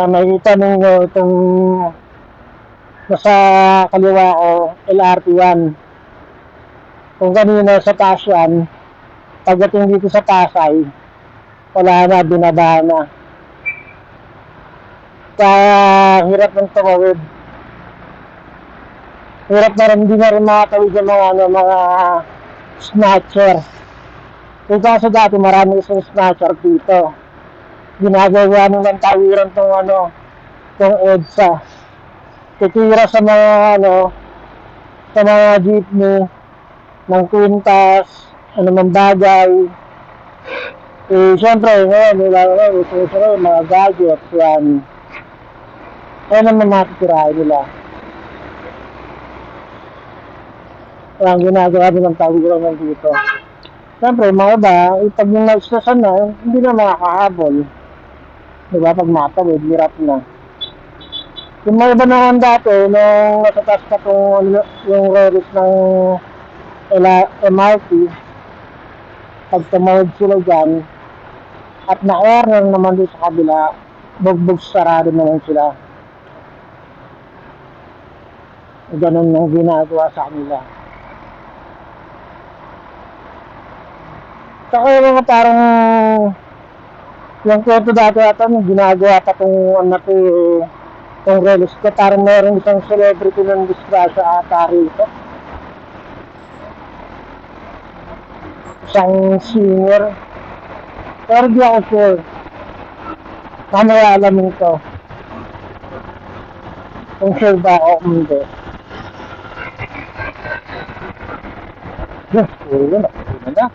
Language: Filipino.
Uh, makikita ninyo itong nasa kaliwa ko, LRT1. Kung kanina sa taas yan, pagdating dito sa Pasay, wala na, binaba na. Kaya hirap ng tumawid. Hirap na rin, hindi na rin makatawid yung mga, ano, mga snatcher. Kung kaso dati marami isang snatcher dito. Ginagawa nung ng tawiran tong ano, tong EDSA. Titira sa mga ano, sa mga jeepney, ng kwintas, ano man bagay. Eh, syempre, ngayon, wala na ito sa mga gadgets, yan. Ayun naman matitirahin nila. Kaya ang ginagawa din ng tawiran nandito. Siyempre, mga iba, eh, pag yung na-stressan na, hindi na makakahabol. Di ba? Pag matawid, hirap na. Yung mga iba naman dati, nung nasa taas pa kung ano, yung relis ng LA MRT, pag tumawid sila dyan, at na-error naman doon sa kabila, bugbog sarado naman sila. Ganun yung ginagawa sa kanila. Saka yung mga parang yung kwento dati ata nung ginagawa pa tong ano to tong relis ko parang meron isang celebrity ng disgrasya ata rito. Isang singer. Pero di ako sure. Mamaya alamin ko. Kung sure ba ako kung hindi. Yes, puro na. Puro na.